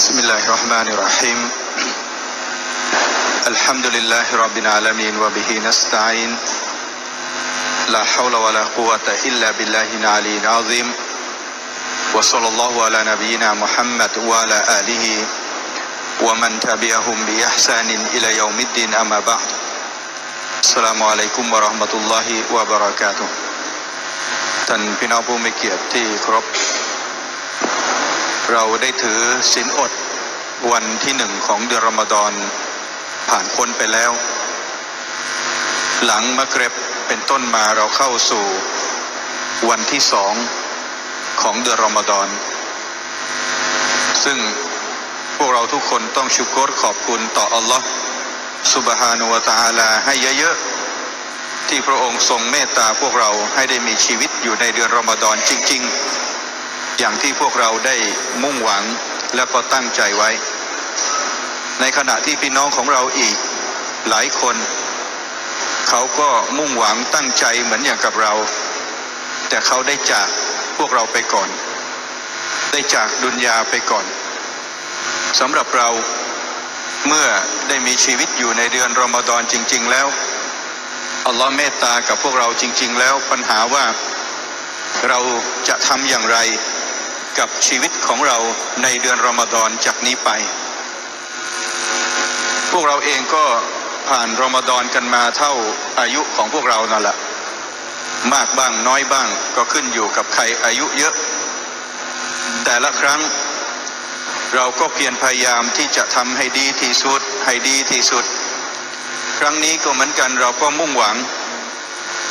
بسم الله الرحمن الرحيم الحمد لله رب العالمين وبه نستعين لا حول ولا قوة إلا بالله العلي العظيم وصلى الله على نبينا محمد وعلى آله ومن تبعهم بإحسان إلى يوم الدين أما بعد السلام عليكم ورحمة الله وبركاته ท่านพี่น้องผู้มีเกียรติที่ครบ เราได้ถือศีลอดวันที่หนึ่งของเดือนรอมฎอนผ่านพ้นไปแล้ว หลังมะเกร็บเป็นต้นมาเราเข้าสู่วันที่สองของเดือนรอมฎอน ซึ่งพวกเราทุกคนต้องชุกรขอบคุณต่ออัลลอฮ์สุบฮานุวะตาลาให้เยอะๆ ที่พระองค์ทรงเมตตาพวกเราให้ได้มีชีวิตอยู่ในเดือนรอมฎอนจริง ๆ อย่างที่พวกเราได้มุ่งหวังและก็ตั้งใจไว้ ในขณะที่พี่น้องของเราอีกหลายคน เขาก็มุ่งหวังตั้งใจเหมือนอย่างกับเรา แต่เขาได้จากพวกเราไปก่อน ได้จากดุนยาไปก่อนสำหรับเราเมื่อได้มีชีวิตอยู่ในเดือนรอมฎอนจริง ๆ แล้วอัลลอฮ์เมตตากับพวกเราจริง ๆ แล้วปัญหาว่าเราจะทำอย่างไร กับชีวิตของเราในเดือนรอมฎอนจากนี้ไป พวกเราเองก็ผ่านรอมฎอนกันมาเท่าอายุของพวกเรานั่นแหละ มากบ้างน้อยบ้างก็ขึ้นอยู่กับใครอายุเยอะ แต่ละครั้งเราก็เพียรพยายามที่จะทำให้ดีที่สุด ให้ดีที่สุด ครั้งนี้ก็เหมือนกันเราก็มุ่งหวัง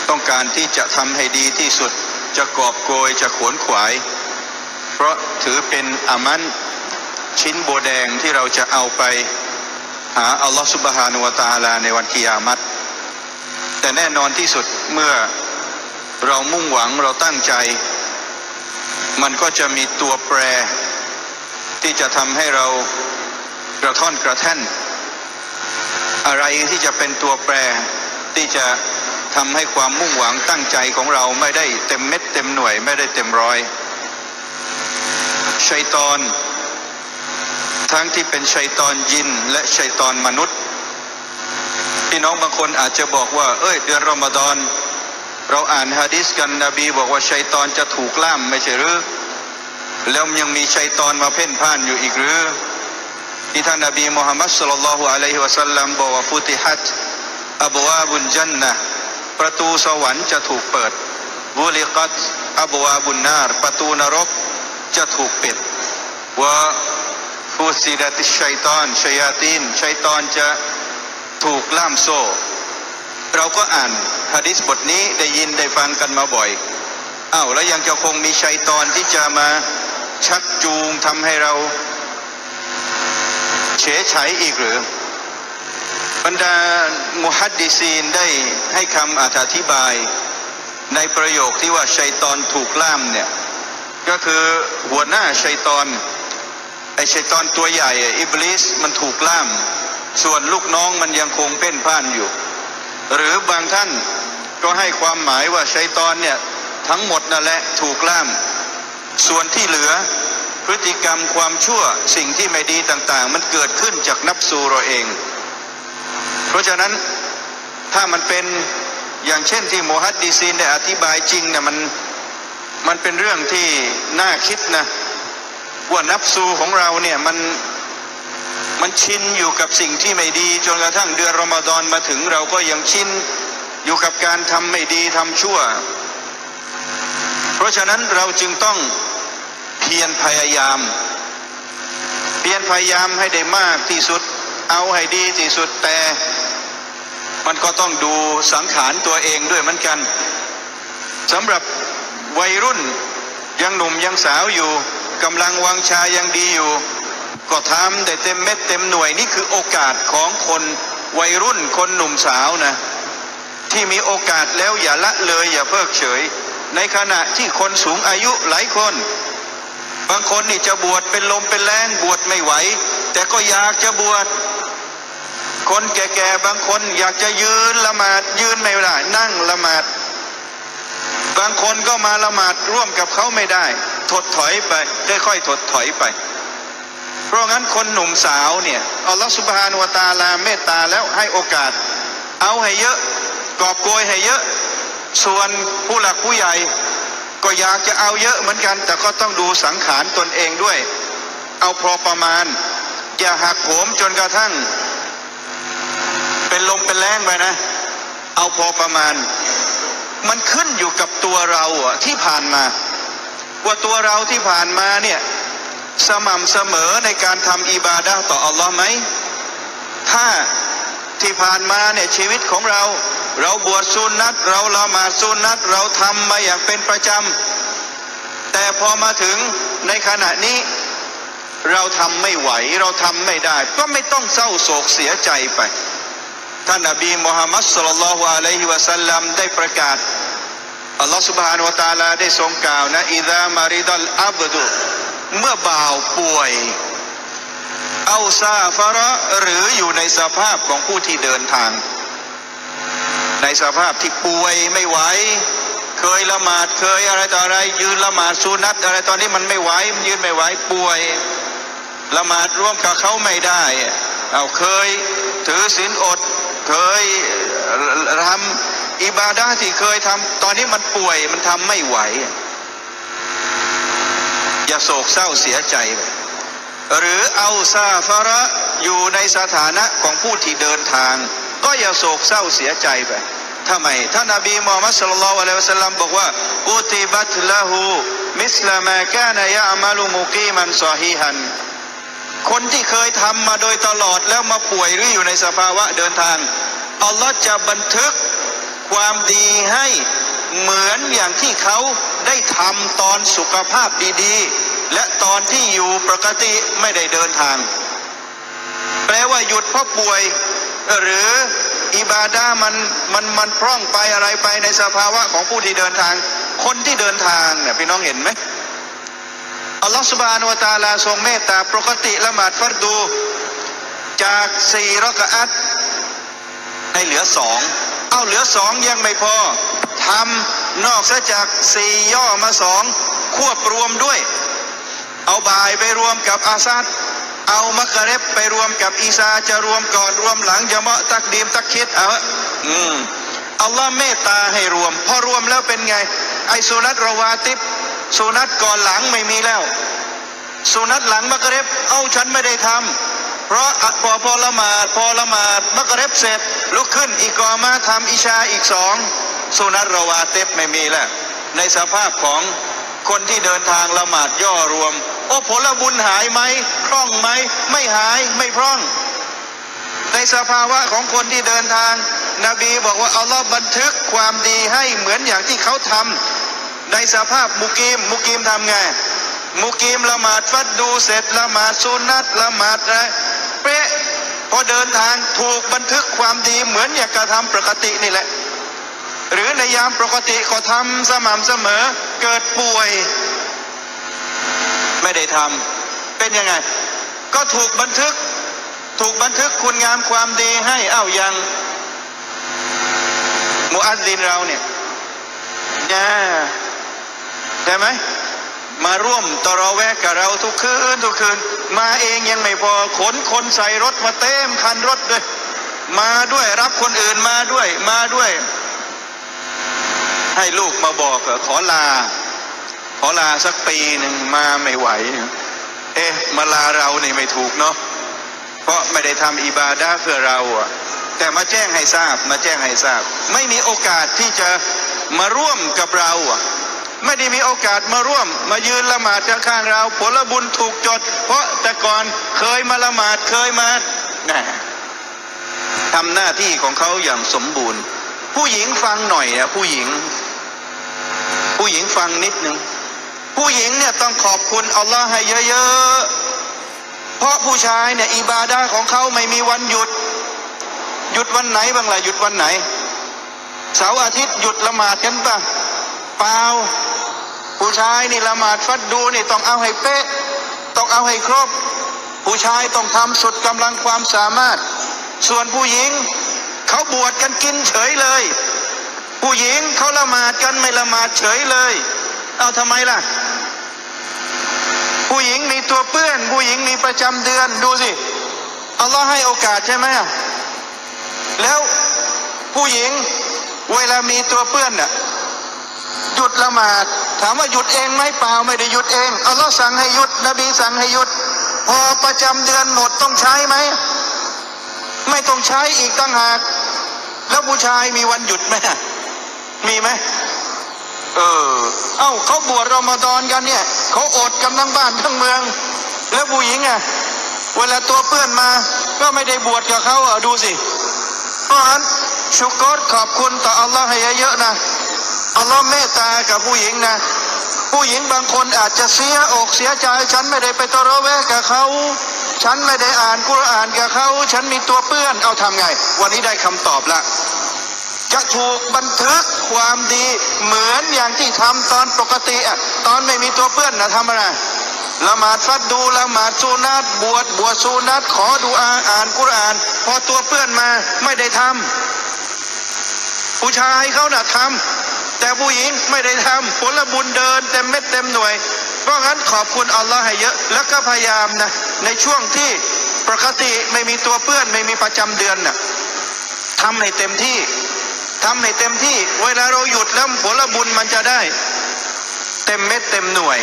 ต้องการที่จะทำให้ดีที่สุด จะกอบโกยจะขวนขวาย เพราะถือเป็นอามันชิ้นโบแดงที่เราจะเอาไปหาอัลลอฮฺสุบฮานุวะตาลาในวันกิยามัตแต่แน่นอนที่สุดเมื่อเรามุ่งหวังเราตั้งใจ มันก็จะมีตัวแปร ที่จะทำให้เรากระท่อนกระแท่น อะไรที่จะเป็นตัวแปรที่จะทำให้ความมุ่งหวังตั้งใจของเราไม่ได้เต็มเม็ดเต็มหน่วยไม่ได้เต็มร้อย ชัยตอน ทั้งที่เป็นชัยตอนยินและชัยตอนมนุษย์พี่น้องบางคนอาจจะบอกว่า เอ้ย เดือนรอมฎอน เราอ่านฮะดิษกันนบีบอกว่าชัยตอนจะถูกล่ามไม่ใช่หรือแล้วยังมีชัยตอนมาเพ่นพ่านอยู่อีกหรือที่ท่านนบีมุฮัมมัดสุลลัลลอฮุอะลัยฮิวะสัลลัมบอกว่าฟุติฮัตอับวาบุนจันนะประตูสวรรค์จะถูกเปิดบุลิกัตอับวาบุนนารประตูนรก จะถูกปิดว่าฟูซิดัติชัยตอนชัยาตีนชัยตอนจะถูกล่ามโซ่ เราก็อ่านฮะดิษบทนี้ได้ยินได้ฟังกันมาบ่อยอ้าวแล้วยังจะคงมีชัยตอนที่จะมาชักจูงทำให้เราเฉยฉอีกหรือบรรดามุฮัดดิซีนได้ให้คำอธิบาย ในประโยคที่ว่าชัยตอนถูกล่ามเนี่ย ก็คือหัวหน้าชัยตอนไอชัยตอนตัวใหญ่อิบลิสมันถูกล่าม ส่วนลูกน้องมันยังคงเป็นพ่านอยู่ หรือบางท่านก็ให้ความหมายว่าชัยตอนเนี่ยทั้งหมดนั่นแหละถูกล่าม ส่วนที่เหลือพฤติกรรมความชั่วสิ่งที่ไม่ดีต่างๆ มันเกิดขึ้นจากนับสูเราเอง เพราะฉะนั้นถ้ามันเป็นอย่างเช่นที่โมฮัดดีซีนได้อธิบายจริงเนี่ยมัน มันเป็นเรื่องที่น่าคิดนะว่านับสูของเราเนี่ยมันมันชินอยู่กับสิ่งที่ไม่ดี จนกระทั่งเดือนรอมฎอนมาถึงเราก็ยังชินอยู่กับการทำไม่ดีทำชั่ว เพราะฉะนั้นเราจึงต้องเพียรพยายาม เพียรพยายามให้ได้มากที่สุด เอาให้ดีที่สุดแต่ มันก็ต้องดูสังขารตัวเองด้วยเหมือนกันสำหรับ วัยรุ่นยังหนุ่มยังสาวอยู่กำลังวังชายังดีอยู่ ก็ทำได้เต็มเม็ดเต็มหน่วยนี่คือโอกาสของคนวัยรุ่นคนหนุ่มสาวนะ ที่มีโอกาสแล้วอย่าละเลยอย่าเพิกเฉย ในขณะที่คนสูงอายุหลายคน บางคนนี่จะบวชเป็นลมเป็นแรงบวชไม่ไหว แต่ก็อยากจะบวชคนแก่ๆบางคนอยากจะยืนละหมาดยืนไม่ได้นั่งละหมาด บางคนก็มาละหมาดร่วมกับเขาไม่ได้ ถดถอยไปค่อยๆถดถอยไป เพราะงั้นคนหนุ่มสาวเนี่ยอัลลอฮฺสุบฮานุวตาลาเมตตาแล้วให้โอกาส เอาให้เยอะกอบโกยให้เยอะ ส่วนผู้หลักผู้ใหญ่ ก็อยากจะเอาเยอะเหมือนกัน แต่ก็ต้องดูสังขารตนเองด้วย เอาพอประมาณ อย่าหักโหมจนกระทั่ง เป็นลมเป็นแรงไปนะ เอาพอประมาณ มันขึ้นอยู่กับตัวเราอะที่ผ่านมา ว่าตัวเราที่ผ่านมาเนี่ยสม่ำเสมอในการทำอิบาดะห์ต่ออัลลอฮ์ไหม ถ้าที่ผ่านมาเนี่ยชีวิตของเรา เราบวชสุนนัตเราละหมาดสุนนัตเราทำมาอย่างเป็นประจำ แต่พอมาถึงในขณะนี้เราทำไม่ไหว เราทำไม่ได้ ก็ไม่ต้องเศร้าโศกเสียใจไป ท่านนบีมุฮัมมัดสุลลัลลอฮุอะลัยฮิวะสัลลัมได้ประกาศอัลลอฮฺสุบฮานุวะตาลาได้ทรงกล่าวนะอิดามาริดัลอับดุเมื่อบ่าวป่วยเอาซาฟาระหรืออยู่ในสภาพของผู้ที่เดินทาง ในสภาพที่ป่วยไม่ไหวเคยละหมาดเคยอะไรต่ออะไร ยืนละหมาดสุนัตอะไรตอนนี้มันไม่ไหวมันยืนไม่ไหวป่วย ละหมาดร่วมกับเขาไม่ได้ เอาเคยถือศีลอด เคยทำอิบาดาที่เคยทำตอนนี้มันป่วยมันทำไม่ไหว อย่าโศกเศร้าเสียใจไปหรือเอาซาฟาระอยู่ในสถานะของผู้ที่เดินทาง ก็อย่าโศกเศร้าเสียใจไปทำไมท่านนบีมูฮัมมัดสุลลัลลอฮุอะลัยฮิวะสัลลัมบอกว่าอุติบัตละหูมิสลามากานยะอามาลุมุกีมันซอฮีฮัน คนที่เคยทำมาโดยตลอดแล้วมาป่วยหรืออยู่ในสภาวะเดินทางอัลลอฮ์จะบันทึกความดีให้เหมือนอย่างที่เขาได้ทำตอนสุขภาพดีๆ และตอนที่อยู่ปกติไม่ได้เดินทาง แปลว่าหยุดเพราะป่วย หรืออิบาดามันมันมันพร่องไปอะไรไปในสภาวะของผู้ที่เดินทาง คนที่เดินทางเนี่ยพี่น้องเห็นไหม อัลลอฮฺสุบานุวตาลาทรงเมตตาปกติละหมาดฟัรดู จากสี่รักอัตให้เหลือสอง เอาเหลือสองยังไม่พอทำนอกเสจากสี่ย่อมาสองควบรวมด้วย เอาบ่ายไปรวมกับอาซัดเอามักะเร็บไปรวมกับอีซาจะรวมก่อนรวมหลังจะเมาะตักดีมตักคิดเอาอืมอัลลอฮ์เมตตาให้รวม พอรวมแล้วเป็นไง ไอสุนัตรวาติบสุนัตก่อนหลังไม่มีแล้ว สุนัตหลังมักเร็บเอาฉันไม่ได้ทำเพราะอัดพอพอละหมาดพอละหมาดมักเร็บเสร็จ ลุกขึ้นอีกกอมาทำอิชาอีกสองสุนัตระวาเติบไม่มีแล้วในสภาพของคนที่เดินทางละหมาดย่อรวม โอ้ผลบุญหายไหมพร่องไหมไม่หายไม่พร่อง ในสภาวะของคนที่เดินทาง นบีบอกว่าอัลลอฮ์บันทึกความดีให้เหมือนอย่างที่เขาทำในสภาพมุกีมมุกีมทำไง มุกีมละหมาดฟัดดูเสร็จละหมาดสุนัตละหมาดอะไรเป๊ะพอเดินทางถูกบันทึกความดีเหมือนอย่างกระทำปกตินี่แหละ หรือในยามปกติก็ทำสม่ำเสมอเกิดป่วย ไม่ได้ทำเป็นยังไง ก็ถูกบันทึก ถูกบันทึกคุณงามความดีให้เอ้ายังมุอัซซินเราเนี่ยเนี่ใช่ไหม มาร่วมตรอแวกกับเราทุกคืนทุกคืน มาเองยังไม่พอขนคนใส่รถมาเต็มคันรถด้วย มาด้วยรับคนอื่นมาด้วยมาด้วย ให้ลูกมาบอกขอลา ขอลาสักปีหนึ่งมาไม่ไหว เอ๊ะมาลาเรานี่ไม่ถูกเนาะเพราะไม่ได้ทำอิบาดาเพื่อเราอะแต่มาแจ้งให้ทราบมาแจ้งให้ทราบ ไม่มีโอกาสที่จะมาร่วมกับเราอะ ไม่ได้มีโอกาสมาร่วม มายืนละหมาดข้างเรา ผลบุญถูกจด เพราะแต่ก่อนเคยมาละหมาดเคยมาน่ทำหน้าที่ของเขาอย่างสมบูรณ์ ผู้หญิงฟังหน่อยนะผู้หญิง ผู้หญิงฟังนิดหนึ่งผู้หญิงเนี่ยต้องขอบคุณอัลลอฮ์ให้เยอะๆ เพราะผู้ชายเนี่ยอิบาดาของเขาไม่มีวันหยุด หยุดวันไหนบ้างล่ะหยุดวันไหน เสาร์อาทิตย์หยุดละหมาดกันปะ เปล่าผู้ชายนี่ละหมาดฟัดดูนี่ต้องเอาให้เป๊ะ ต้องเอาให้ครบ ผู้ชายต้องทำสุดกำลังความสามารถ ส่วนผู้หญิงเขาบวชกันกินเฉยเลย ผู้หญิงเขาละหมาดกันไม่ละหมาดเฉยเลย เอาทำไมล่ะ ผู้หญิงมีตัวเปื้อน ผู้หญิงมีประจำเดือนดูสิอัลลอฮ์ให้โอกาสใช่ไหมอะแล้วผู้หญิงเวลามีตัวเปื้อนน่ะ หยุดละหมาด ถามว่าหยุดเองไหมเปล่าไม่ได้หยุดเองอัลลอฮ์สั่งให้หยุด นบีสั่งให้หยุด พอประจำเดือนหมดต้องใช้ไหมไม่ต้องใช้อีกตั้งหาก แล้วผู้ชายมีวันหยุดไหมมีไหมเออ เอ้าเขาบวชรอมฎอนกันเนี่ยเขาอดกันทั้งบ้านทั้งเมือง แล้วผู้หญิงอะเวลาตัวเปื้อนมา ก็ไม่ได้บวชกับเขาอะดูสิเพราะฉะนั้นชุกรขอบคุณต่ออัลลอฮ์ให้เยอะๆนะ อัลลอฮ์เมตตากับผู้หญิงนะ ผู้หญิงบางคนอาจจะเสียอกเสียใจ ฉันไม่ได้ไปตอรอแวะกับเขา ฉันไม่ได้อ่านกุรอานกับเขา ฉันมีตัวเปื้อนเอาทำไง วันนี้ได้คำตอบละจะถูกบันทึกความดีเหมือนอย่างที่ทำตอนปกติอะตอนไม่มีตัวเปื้อนนะทำอะไรละหมาดฟัดดูละหมาดซูนัตบวชบวชซูนัตขอดูอาอ่านกุรอาน พอตัวเปื้อนมาไม่ได้ทำผู้ชายเขาน่ะทำ แต่ผู้หญิงไม่ได้ทำผลบุญเดินเต็มเม็ดเต็มหน่วย เพราะงั้นขอบคุณอัลลอฮ์ให้เยอะ แล้วก็พยายามนะในช่วงที่ปกติไม่มีตัวเปื้อนไม่มีประจำเดือนน่ะทำให้เต็มที่ทำให้เต็มที่ เวลาเราหยุดแล้วผลบุญมันจะได้ เต็มเม็ดเต็มหน่วย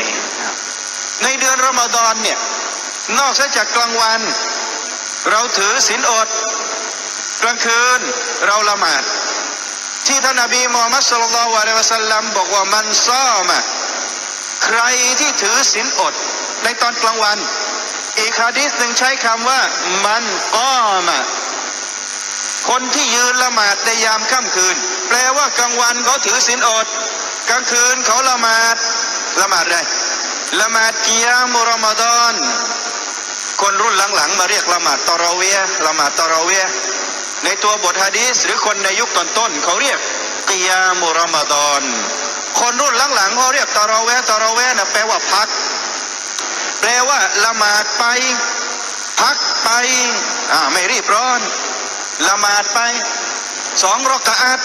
ในเดือนรอมฎอนเนี่ยนอกจากกลางวัน เราถือศีลอด กลางคืนเราละหมาด ที่ท่านนบีมูฮัมมัดสุลลัลลอฮุอะลัยวะสัลลัมบอกว่ามันซ้อมะใครที่ถือศีลอดในตอนกลางวัน อีกฮะดีษหนึ่งใช้คำว่า มันก้อมะคนที่ยืนละหมาดในยามค่ำคืน แปลว่ากลางวันเขาถือศีลอด กลางคืนเขาละหมาดละหมาดอะไรละหมาดกิยามุรอมฎอนคนรุ่นหลังๆ มาเรียกละหมาดตอราะเวียละหมาดตอราะเวีย ในตัวบทฮะดีษหรือคนในยุคต้นๆเขาเรียกกิยามุรอมฎอนคนรุ่นหลังๆเขาเรียกตอเราะเวียห์ตอเราะเวียห์นะแปลว่าพัก แปลว่าละหมาดไป พักไปอ่าไม่รีบร้อน ละหมาดไปสองรอกะอัด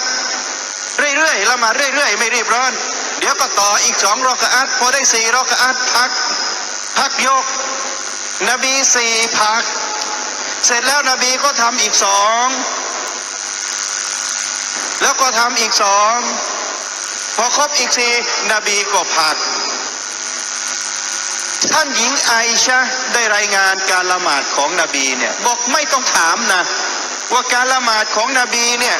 เรื่อยๆละหมาดเรื่อยๆ ไม่รีบร้อน เดี๋ยวก็ต่ออีกสองรอกะอัดพอได้สี่รอกะอัดพัก พักยก นบีสี่พัก เสร็จแล้วนบีก็ทำอีกสอง แล้วก็ทำอีกสอง พอครบอีกสี่นบีก็พักท่านหญิงไอชะได้รายงานการละหมาดของนบีเนี่ยบอกไม่ต้องถามนะ ว่าการละหมาดของนบีเนี่ย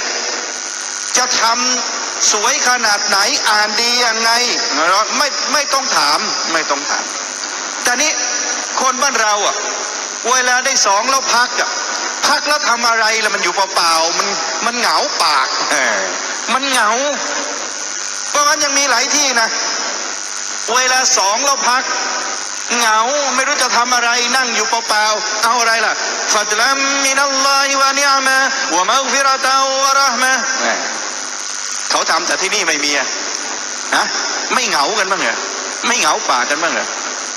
จะทำสวยขนาดไหนอ่านดียังไงเราไม่ไม่ต้องถามไม่ต้องถามแต่นี้คนบ้านเราอะ เวลาได้สองแล้วพักอะพักแล้วทำอะไรล่ะมันอยู่เปล่าๆมันมันเหงาปากเออมันเหงา เพราะงั้นยังมีหลายที่นะ เวลาสองแล้วพัก เหงาไม่รู้จะทำอะไรนั่งอยู่เปล่าๆเอาอะไรล่ะฟัดลัมมินัลลอฮิวะนิอามะวะมัฆฟิเราะตาวะเราะห์มะเขาทำแต่ที่นี่ไม่มีอะนะไม่เหงากันบ้างเหรอไม่เหงาปากกันบ้างเหรอ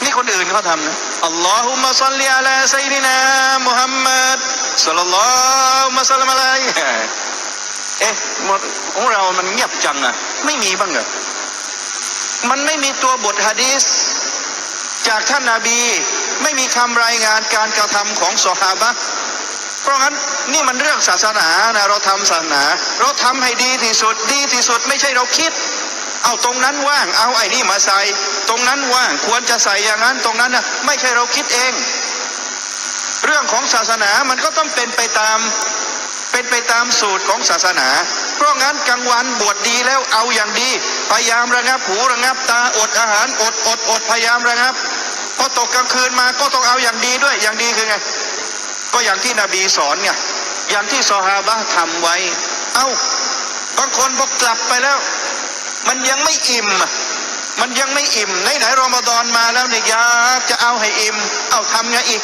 นี่คนอื่นเขาทำนะอัลลอฮุมะซัลลิอะลาซัยดินามุฮัมมัดศ็อลลัลลอฮุมะซัลลัมอะลัยเอ๊ะของเรามันเงียบจังอะไม่มีบ้างเหรอมันไม่มีตัวบทฮะดีษจากท่านนาบี ไม่มีคำรายงานการกระทำของสหาบะเพราะงั้นนี่มันเรื่องศาสนานะเราทำศาสนา เราทำให้ดีที่สุดดีที่สุดไม่ใช่เราคิด เอาตรงนั้นว่างเอาไอ้นี่มาใส่ ตรงนั้นว่างควรจะใส่อย่างนั้นตรงนั้นนะไม่ใช่เราคิดเอง เรื่องของศาสนามันก็ต้องเป็นไปตามเป็นไปตามสูตรของศาสนา เพราะงั้นกลางวันบวชดีแล้วเอาอย่างดี พยายามระงับหูระงับตาอดอาหารอดอดอดพยายามระงับพอตกกลางคืนมาก็ต้องเอาอย่างดีด้วยอย่างดีคือไงก็อย่างที่นบีสอนไงอย่างที่ซอฮาบะทำไว้ เอ้าบางคนบอกกลับไปแล้ว มันยังไม่อิ่มอะ มันยังไม่อิ่มไหนไหนๆรอมฎอนมาแล้วเนี่ยอยากจะเอาให้อิ่ม เอาทำไงอีก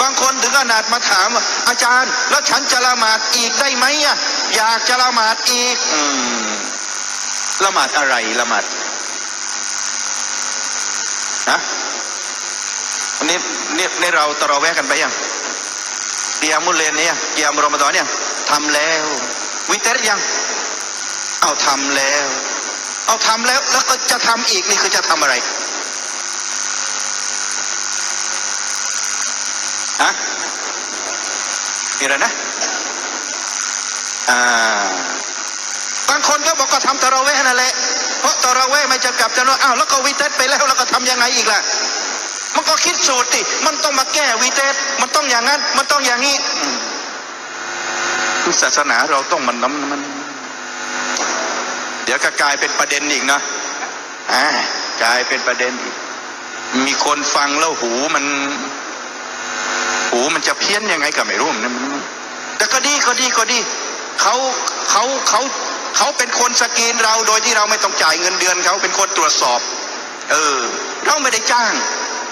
บางคนถึงขนาดมาถาม อาจารย์ แล้วฉันจะละหมาดอีกได้ไหมอะอยากจะละหมาดอีกอืมละหมาดอะไรละหมาดนะวันนี้นี่นี่เราตรอแวะกันไปยังเกียมุลเลนเนี่ยเกียมรอมฎอนเนี่ยทำแล้ว วิเตอร์ยังเอาทำแล้ว เอาทำแล้วแล้วก็จะทำอีกนี่คือจะทำอะไรมีอะไรนะอ่าบางคนก็บอกก็ทำตะระเวหนั่นแหละเพราะตะระเวห์ไม่จะกลับจะนอนอ้าวแล้วก็วีเตสไปแล้วแล้วก็ทำยังไงอีกล่ะมันก็คิดสูตรดิมันต้องมาแก้วีเตสมันต้องอย่างนั้น มันต้องอย่างนี้ศาสนาเราต้องมันน้ำมัน ดี๋ยวก็กลายเป็นประเด็นอีกเนาะอ่ากลายเป็นประเด็นอีก มีคนฟังแล้วหูมันหูมันจะเพี้ยนยังไงก็ไม่รู้นะมันแต่ก็ดีก็ดีก็ดีเขาเขาเขาเขาเป็นคนสกรีนเราโดยที่เราไม่ต้องจ่ายเงินเดือนเขาเป็นคนตรวจสอบ เออ เราไม่ได้จ้าง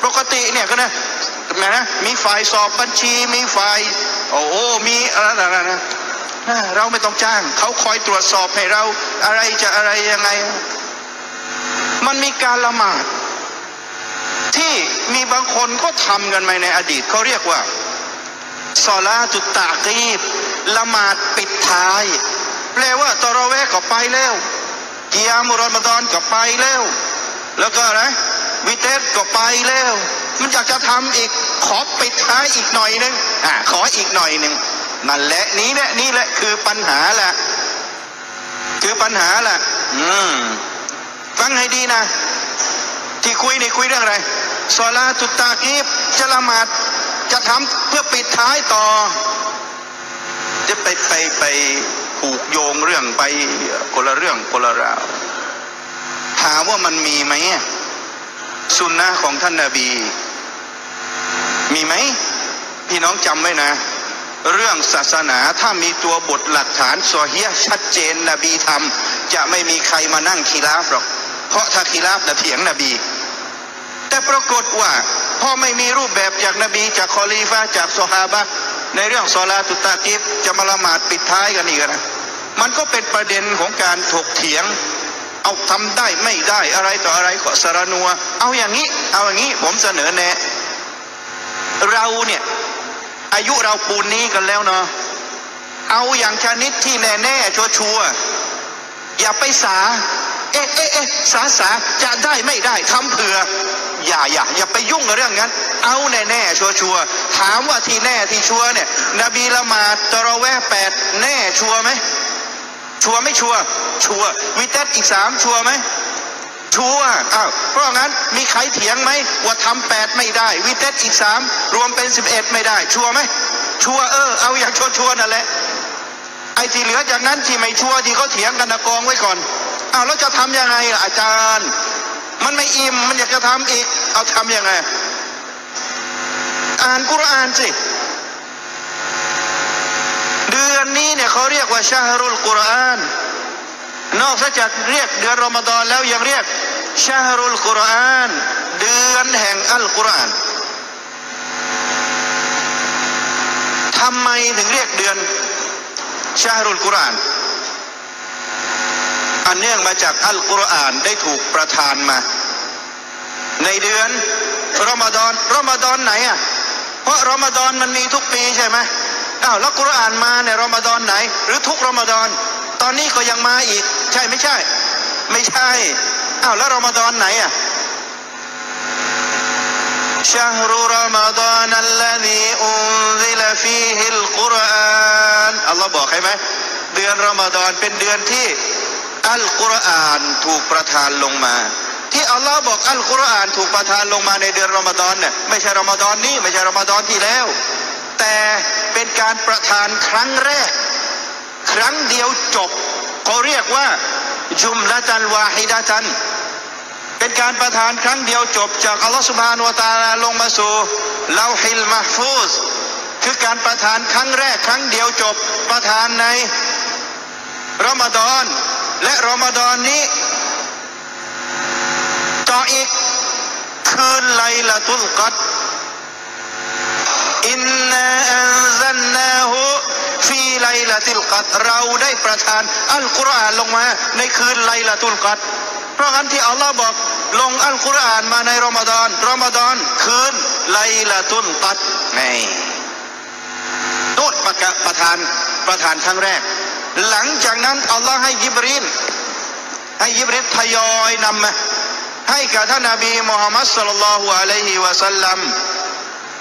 ปกติเนี่ยก็นะมนะมีฝ่ายสอบบัญชี มีฝ่ายโอ้โหมีอะไรนะเราไม่ต้องจ้าง เขาคอยตรวจสอบให้เรา อะไรจะอะไรยังไง มันมีการละหมาด ที่มีบางคนก็ทำกันมาในอดีตเขาเรียกว่าซอลาตุตตากีบละหมาดปิดท้าย แปลว่าตอระเวห์ก็ไปแล้วกิยามุรอมฎอนก็ไปแล้ว แล้วก็อะไรวิเตสก็ไปแล้ว มันอยากจะทำอีกขอปิดท้ายอีกหน่อยหนึงอ่าขออีกหน่อยหนึ่งนั่นแหละนี้แหละนี่แหละคือปัญหาแหละ คือปัญหาแหละอืมฟังให้ดีนะ ที่คุยนี่คุยเรื่องอะไรซอลาตุตตากีบจะละหมาดจะทำเพื่อปิดท้ายต่อ จะไปไปไปผูกโยงเรื่องไปคนละเรื่องคนละราวถามว่ามันมีไหมสุนนะของท่านนาบี มีไหม พี่น้องจำไว้นะ เรื่องศาสนาถ้ามีตัวบทหลักฐานซอเฮียชัดเจนนบีทำจะไม่มีใครมานั่งคีลาฟหรอก เพราะถ้าคีลาฟจะเถียงนบี แต่ปรากฏว่าพอไม่มีรูปแบบจากนบีจากคอลีฟาจากซอฮาบะในเรื่องซอลาตุตากิบจะมาละหมาดปิดท้ายกันอีกนะมันก็เป็นประเด็นของการถกเถียง เอาทำได้ไม่ได้อะไรต่ออะไรก็สารนัว เอาอย่างนี้ เอาอย่างนี้ผมเสนอแนะ เราเนี่ย อายุเราปูนนี้กันแล้วเนาะเอาอย่างชนิดที่แน่แน่ชัวชัวอย่าไปสา เอ๊ะเอ๊ะเอ๊ะสาสาจะได้ไม่ได้ทำเผื่อ อย่าอย่าอย่าไปยุ่งกับเรื่องนั้น เอาแน่แน่ชัวชัวถามว่าที่แน่ที่ชัวเนี่ย นบีละมาตะระแวแปดแน่ชัวไหมชัวไม่ชัวชัววิเตสอีกสามชัวไหม ชัวร์อ้าวเพราะงั้นมีใครเถียงไหมว่าทำแปดไม่ได้ วิเตสอีกสามรวมเป็นสิบเอ็ดไม่ได้ ชัวร์ไหมชัวร์เออเอาอย่างชัวชัวร์นั่นแหละไอ้ที่เหลือจากนั้นที่ไม่ชัวร์ที่เขาเถียงกันนะกองไว้ก่อนอ้าวแล้วจะทำยังไงล่ะอาจารย์ มันไม่อิ่มมันอยากจะทำอีก เอาทำยังไง อ่านกุรอานสิเดือนนี้เนี่ยเขาเรียกว่าชาฮรุลกุรอาน นอกจากเรียกเดือนรอมฎอนแล้วยังเรียกชาฮรุลกุรอาน เดือนแห่งอัลกุรอานทำไมถึงเรียกเดือนชาฮรุลกุรอานอันเนื่องมาจากอัลกุรอานได้ถูกประทานมา ในเดือนรอมฎอนรอมฎอนไหนอะเพราะรอมฎอนมันมีทุกปีใช่ไหมอ้าวแล้วกุรอานมาในรอมฎอนไหน หรือทุกรอมฎอนตอนนี้ก็ยังมาอีก ใช่ไม่ใช่ ไม่ใช่ อ้าวแล้วรอมฎอนไหนอ่ะ شهر رمضان الذي أنزل فيه القرآن อัลลอฮ์บอกให้ไหม เดือนรอมฎอนเป็นเดือนที่ อัลกุรอานถูกประทานลงมา ที่อัลลอฮ์บอกอัลกุรอานถูกประทานลงมาในเดือนรอมฎอนเนี่ยไม่ใช่รอมฎอนนี้ไม่ใช่รอมฎอนที่แล้ว แต่เป็นการประทานครั้งแรก ครั้งเดียวจบ เขาเรียกว่าจุมละตันวาฮิดะตัน เป็นการประทานครั้งเดียวจบจากอัลลอฮฺสุบฮานวะตาลาลงมาสู่ลาฮิลมาฟูสคือการประทานครั้งแรกครั้งเดียวจบประทานในรอมฎอน และรอมฎอนนี้ต่ออีกคืนไลละตุลกัด อินนาอันซันนาหูฟีไลละตุลกัดเราได้ประทานอัลกุรอานลงมา ในคืนไลละตุลกัดเพราะงั้นที่อัลลอฮ์บอกลงอัลกุรอานมาในรอมฎอนรอมฎอนคืนไลละตุลกัดนี่ตูดประกาศประทานประทานครั้งแรก หลังจากนั้นอัลลอฮ์ให้ยิบรีนให้ยิบรีนทยอยนำมาให้กับท่านนบีมุฮัมมัดสุลลัลลอฮุอะลัยฮิวะสัลลัม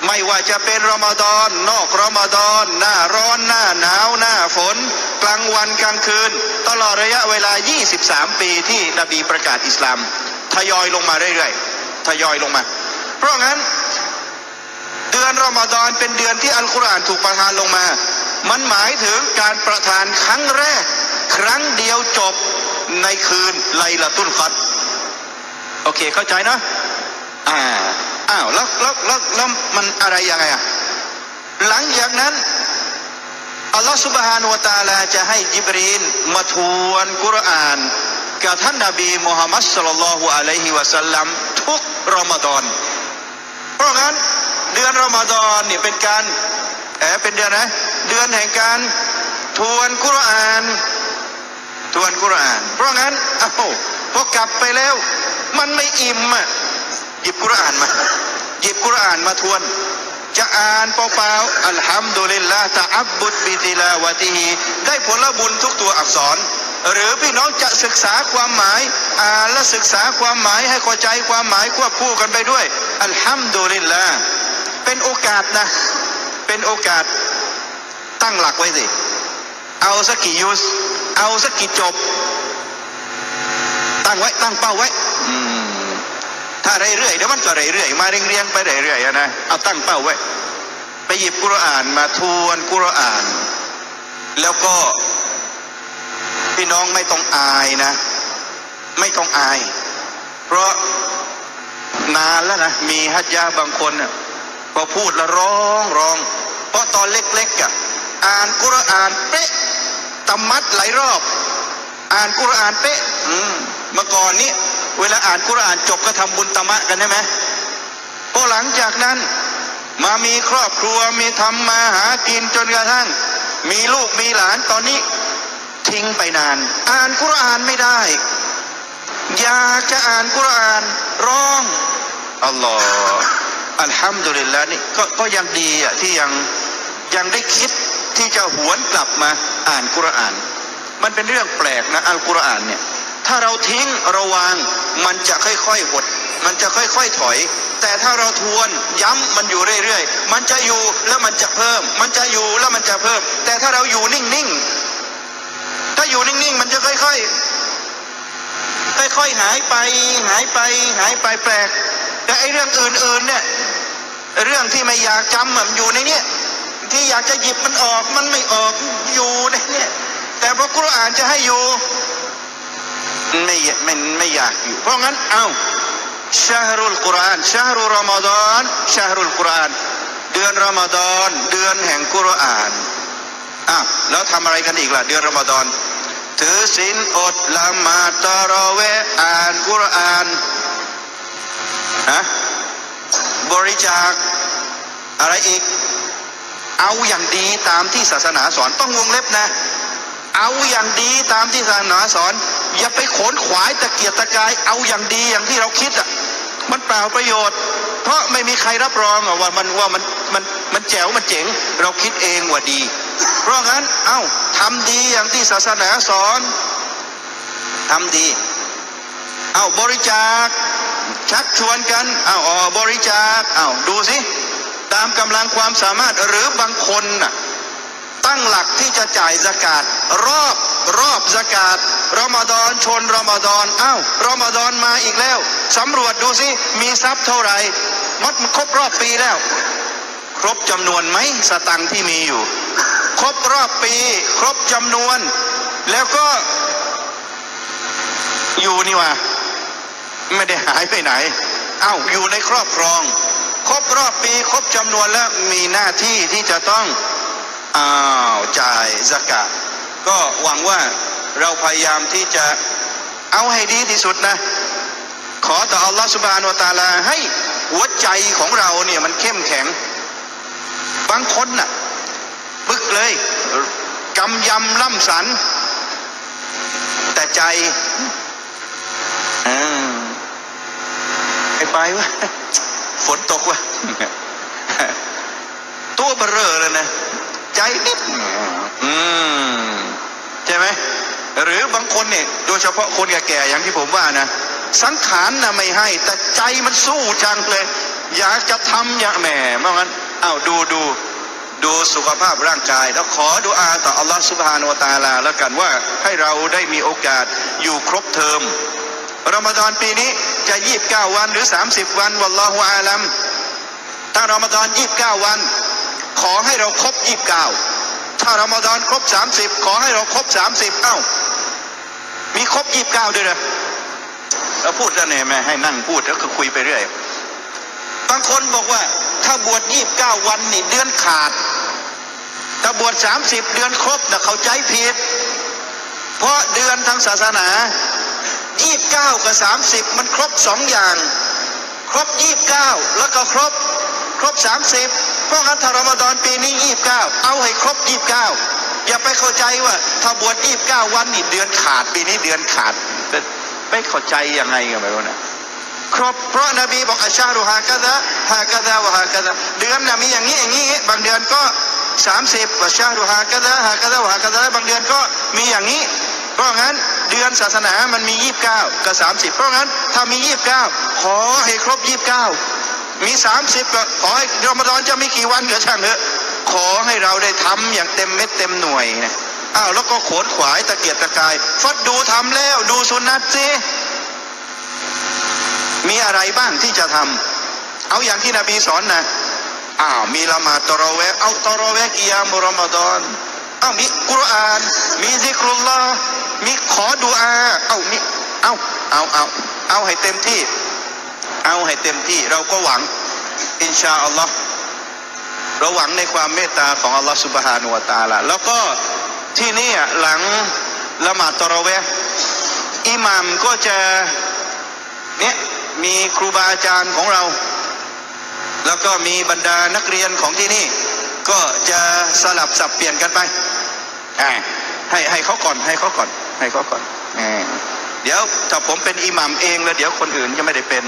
ไม่ว่าจะเป็นรอมฎอน นอกรอมฎอน หน้าร้อนหน้าหนาว หน้าฝน กลางวันกลางคืน ตลอดระยะเวลา 23 ปีที่นบีประกาศอิสลาม ทยอยลงมาเรื่อยๆ ทยอยลงมา เพราะงั้น เดือนรอมฎอนเป็นเดือนที่อัลกุรอานถูกประทานลงมา มันหมายถึงการประทานครั้งแรก ครั้งเดียวจบในคืนไลละตุลกัดโอเคเข้าใจนะอ่า อ้าวแล้วแล้วแล้วแล้วมันอะไรยังไงอะหลังจากนั้นอัลลอฮฺสุบฮานุวะตาลาจะให้ยิบรีนมาทวนกุรอานกับท่านนบีมุฮัมมัดสุลลัลลอฮุอะลัยฮิวะสัลลัมทุกรอมฎอน เพราะงั้นเดือนรอมฎอนนี่เป็นการแอบเป็นเดือนนะเดือนแห่งการทวนกุรอาน ทวนกุรอาน เพราะงั้นอ้าพอกลับไปแล้ว มันไม่อิ่มอะ หยิบกุรอานมา หยิบกุรอานมาทวน จะอ่านเปล่าๆอัลฮัมดุลิลลาห์ตะอับบุดบิติลาวะติฮีได้ผลบุญทุกตัวอักษร หรือพี่น้องจะศึกษาความหมาย อ่านและศึกษาความหมายให้เข้าใจความหมายควบคู่กันไปด้วย อัลฮัมดุลิลลาห์เป็นโอกาสนะ เป็นโอกาสตั้งหลักไว้สิ เอาสักกี่ยุสเอาสักกี่จบ ตั้งไว้ ตั้งเป้าไว้ ถ้าเรื่อยๆเดี๋ยวมันก็เรื่อยๆมาเรียงๆไปเรื่อยๆนะเอาตั้งเป้าไว้ ไปหยิบกุรอานมาทวนกุรอาน แล้วก็พี่น้องไม่ต้องอายนะ ไม่ต้องอาย เพราะนานแล้วนะมีฮัจญาบางคนน่ะพอพูดแล้วร้องร้อง เพราะตอนเล็กๆอะอ่านกุรอานเป๊ะตำมัดหลายรอบ อ่านกุรอานเป๊ะ อืมเมื่อก่อนนี้ เวลาอ่านกุรอานจบก็ทำบุญตมะกันใช่ไหมพอหลังจากนั้น มามีครอบครัวมีทำมาหากินจนกระทั่ง มีลูกมีหลานตอนนี้ทิ้งไปนาน อ่านกุรอานไม่ได้ อยากจะอ่านกุรอานร้องอัลลอฮ์อัลฮัมดุลิลละนี่ก็ก็ยังดีอะที่ยังยังได้คิดที่จะหวนกลับมาอ่านกุรอาน มันเป็นเรื่องแปลกนะอัลกุรอานเนี่ย ถ้าเราทิ้งระวางมันจะค่อยๆหด มันจะค่อยๆถอย แต่ถ้าเราทวนย้ำมันอยู่เรื่อยๆ มันจะอยู่แล้วมันจะเพิ่ม มันจะอยู่แล้วมันจะเพิ่ม แต่ถ้าเราอยู่นิ่งๆ ถ้าอยู่นิ่งๆ มันจะค่อยๆ ค่อยๆหายไป หายไปหายไปแปลก แต่ไอ้เรื่องอื่นๆเนี่ยเรื่องที่ไม่อยากจำมันอยู่ในเนี้ยที่อยากจะหยิบมันออกมันไม่ออกอยู่ในเนี้ยแต่พอกุรอานจะให้อยู่ ไม่ไม่ไม่อยากอยู่ เพราะงั้นเอาชาฮรุลกุรอานชาฮรุรอมฎอนชาฮรุลกุรอานเดือนรอมฎอนเดือนแห่งกุรอานอ้าวแล้วทำอะไรกันอีกล่ะเดือนรอมฎอนถือศีลอดละหมาดตะราะเวอ่านกุรอานฮะบริจาคอะไรอีก เอาอย่างดีตามที่ศาสนาสอนต้องวงเล็บนะ เอาอย่างดีตามที่ศาสนาสอน อย่าไปขนขวายตะเกียกตะกายเอาอย่างดีอย่างที่เราคิดอะมันเปล่าประโยชน์ เพราะไม่มีใครรับรองว่ามันว่ามันมันมันแจ๋วมันเจ๋ง เราคิดเองว่าดี เพราะงั้นเอ้าทำดีอย่างที่ศาสนาสอนทำดี เอาบริจาค ชักชวนกัน เอาออบริจาค เอาดูสิ ตามกำลังความสามารถหรือบางคนน่ะตั้งหลักที่จะจ่ายสกาดรอบรอบสกาด รอมฎอนชนรอมฎอนอ้าวรอมฎอนมาอีกแล้วสำรวจดูสิมีทรัพย์เท่าไหร่มัดครบรอบปีแล้ว ครบจำนวนไหมสตังที่มีอยู่ ครบรอบปี ครบจำนวน แล้วก็ อยู่นี่ว่าไม่ได้หายไปไหนอ้าวอยู่ในครอบครอง ครบรอบปี ครบจำนวนแล้วมีหน้าที่ที่จะต้องอ้าวจ่ายสกาดก็หวังว่า เราพยายามที่จะเอาให้ดีที่สุดนะ ขอต่ออัลลอฮฺสุบานวตาลาให้หัวใจของเราเนี่ยมันเข้มแข็ง บางคนน่ะบึกเลยกำยำล่ำสัน แต่ใจอืมไปไปวะฝนตกวะตัวเบลอเลยนะ ใจนิดอืมใช่ไหม หรือบางคนเนี่ยโดยเฉพาะคนแก่ๆอย่างที่ผมว่านะ สังขารนะไม่ให้ แต่ใจมันสู้จังเลย อยากจะทำอยางแหมเพราะงั้นเอ้าดูดูดูสุขภาพร่างกาย แล้วขอดุอาต่ออัลลอฮฺสุบฮานวตาลา แล้วกันว่าให้เราได้มีโอกาสอยู่ครบเทอมรอมฎอนปีนี้จะ 29 วันหรือ 30 วันวัลลอฮุอาลัมถ้ารอมฎอน29 วัน ขอให้เราครบ 29 ถ้ารอมฎอนครบ 30 ขอให้เราครบ 30 เอ้า มีครบ29ด้วยเหรอเราพูดแล้วเนี่ยแม่ให้นั่งพูดแล้วก็คุยไปเรื่อย บางคนบอกว่า ถ้าบวช29วันนี่เดือนขาด ถ้าบวช30เดือนครบนะเขาใจผิด เพราะเดือนทางศาสนา29กับ30มันครบสองอย่าง ครบ29แล้วก็ครบ ครบ30เพราะงั้นถ้ารมฎอนปีนี้29เก้าเอาให้ครบ29 อย่าไปเข้าใจว่า ถ้าบวช29วันนี่เดือนขาด ปีนี้เดือนขาดไม่เข้าใจยังไงกันไปวะเนี่ยครบเพราะนบีบอกอาชารุฮากะดะฮากะดะวะฮากะดะเดือนน่ะมีอย่างนี้อย่างนี้ บางเดือนก็สามสิบวะชารุฮากะดะฮากะดะวะฮากะดะบางเดือนก็มีอย่างนี้ เพราะงั้นเดือนศาสนามันมียี่สิบเก้ากับสามสิบเพราะงั้นถ้ามียี่สิบเก้าขอให้ครบยี่สิบเก้ามีสามสิบก็ขอให้รอมฎอนจะมีกี่วันก็ช่างเถอะ ขอให้เราได้ทำอย่างเต็มเม็ดเต็มหน่วยนะอ้าวแล้วก็ขนขวายตะเกียกตะกาย ฟัดดูทำแล้วดูสุนัตสิมีอะไรบ้างที่จะทำเอาอย่างที่นบีสอนนะอ้าวมีละหมาดตอรอเวะเอาตอรอเวะกิยามุรอมฎอนอ้าวมีกุรอาน มีซิกรุลลอมีขอดุอาเอามีเอาเอาเอาเอาให้เต็มที่ เอาให้เต็มที่เราก็หวัง อินชาอัลลอฮ์ เราหวังในความเมตตาของอัลลอฮ์สุบฮานุวะตาลาแล้วก็ที่นี่หลังละหมาดตอรอเวะอิหมัมก็จะเนี่ยมีครูบาอาจารย์ของเรา แล้วก็มีบรรดานักเรียนของที่นี่ ก็จะสลับสับเปลี่ยนกันไปอ่าให้ให้เขาก่อนให้เขาก่อนให้เขาก่อนอ่าเดี๋ยวถ้าผมเป็นอิหมัมเองแล้วเดี๋ยวคนอื่นจะไม่ได้เป็น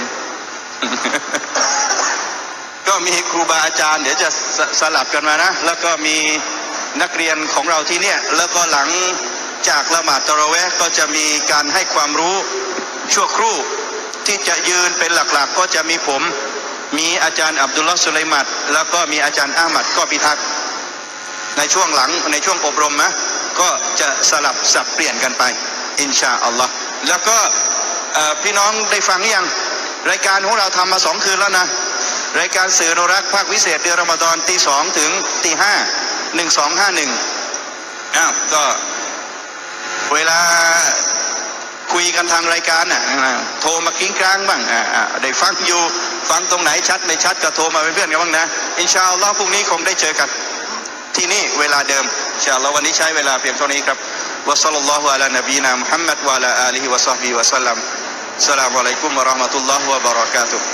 ก็มีครูบาอาจารย์ เดี๋ยวจะสสลับกันมานะ แล้วก็มีนักเรียนของเราที่เนี่ย แล้วก็หลังจากละหมาดตะระเวห์ก็จะมีการให้ความรู้ชั่วครู่ที่จะยืนเป็นหลักๆ ก็จะมีผม มีอาจารย์อับดุลลอฮ์สุไลมัดแล้วก็มีอาจารย์อามัดก็พิทักษ์ในช่วงหลังในช่วงอบรมนะก็จะสลับสับเปลี่ยนกันไป อินชาอัลลอฮ์แล้วก็พี่น้องได้ฟังหรือยังรายการของเราทำมาสองคืนแล้วนะ รายการสื่ออนุรักษ์ภาควิเศษเดือนรอมฎอนตีสองถึงตีห้าหนึ่งสองห้าหนึ่งอ้าวก็เวลาคุยกันทางรายการน่ะโทรมากิ้งกลางบ้างอ่าได้ฟังอยู่ฟังตรงไหนชัดไม่ชัดก็โทรมาเป็นเพื่อนกันบ้างนะอินชาอัลลอฮ์พรุ่งนี้คงได้เจอกันที่นี่เวลาเดิมอินชาอัลลอฮ์วันนี้ใช้เวลาเพียงเท่านี้ครับวะซัลลัลลอฮุอะลานบีนามุฮัมมัดวะลาอาลีฮิวะซอฮบีวะสัลลัมสสลามุอะลัยกุมวะเราะห์มะตุลลอฮ์วะบะเราะกาตุฮ์